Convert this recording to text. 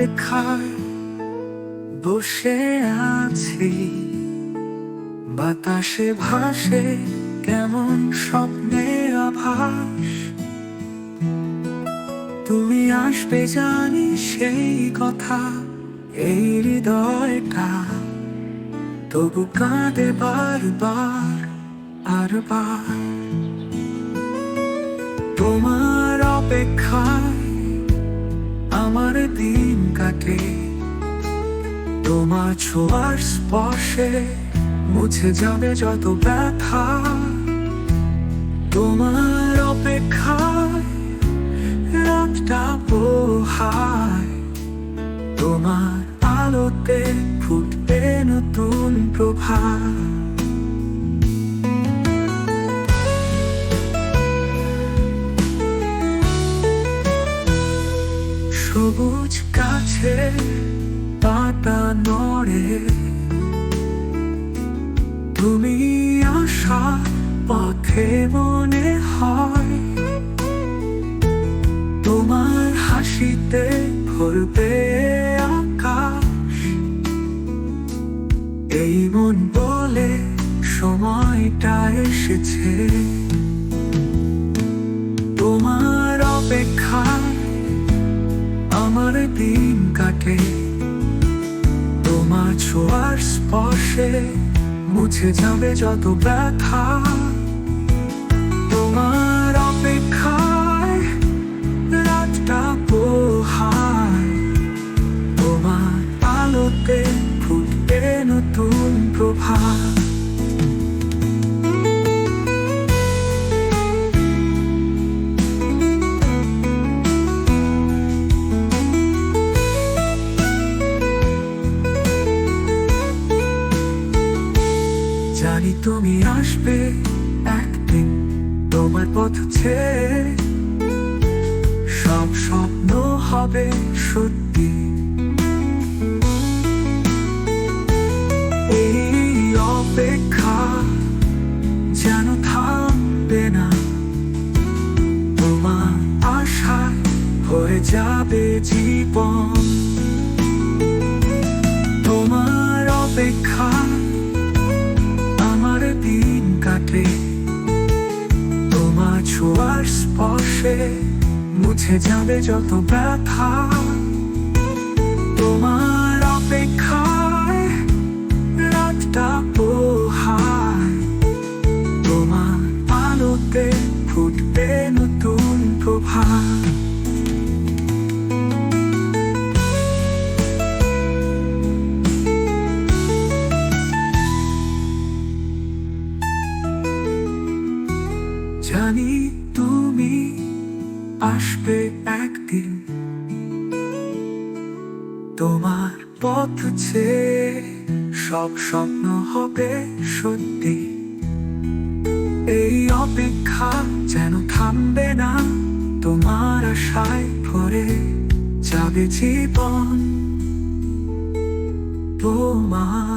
অপেক্ষায় বসে আছি। বাতাসে, ভাসে কেমন স্বপ্নে আভাস? তুমি আসবে জানি সেই কথা, এই হৃদয়টা। তবু কাঁদে বারবার আর বার। তোমার অপেক্ষায় আমার দিন কাটে তোমার ছোঁয়ার স্পর্শে মুছে যাবে যত ব্যথা। তোমার অপেক্ষায় রাতটা তোমার আলোতে ফুটবে নতুন প্রভাত। সবুজ গাছে পাতা নড়ে। তুমি আসা পথে মনে হয়। তোমার হাসিতে ভরবে আকাশ। এই মন বলে সময়টা এসেছে। তোমার অপেক্ষায় আমার দিন কাটে তোমার ছোঁয়ার স্পর্শে মুছে যাবে যত ব্যথা। তোমার অপেক্ষায় রাতটা পোহায়। তোমার আলোতে ফুটবে নতুন প্রভাত। জানি তুমি আসবে একদিন তোমার পথ ছেড়ে। সব স্বপ্ন হবে সত্যি। এই অপেক্ষা যেন থামবে না, তোমার আশায় হয়ে যাবে জীবন। তোমার অপেক্ষা মুছে যাবে যত ব্যথা। তোমার অপেক্ষায় রাতটা পোহায়। তোমার আলোতে ফুটবে নতুন প্রভাত। জানি তুমি আসবে একদিন তোমার পথ ছেড়ে সব স্বপ্ন হবে সত্যি। এই অপেক্ষা যেন থামবে না, তোমার আশায় ভরে যাবে জীবন। তোমার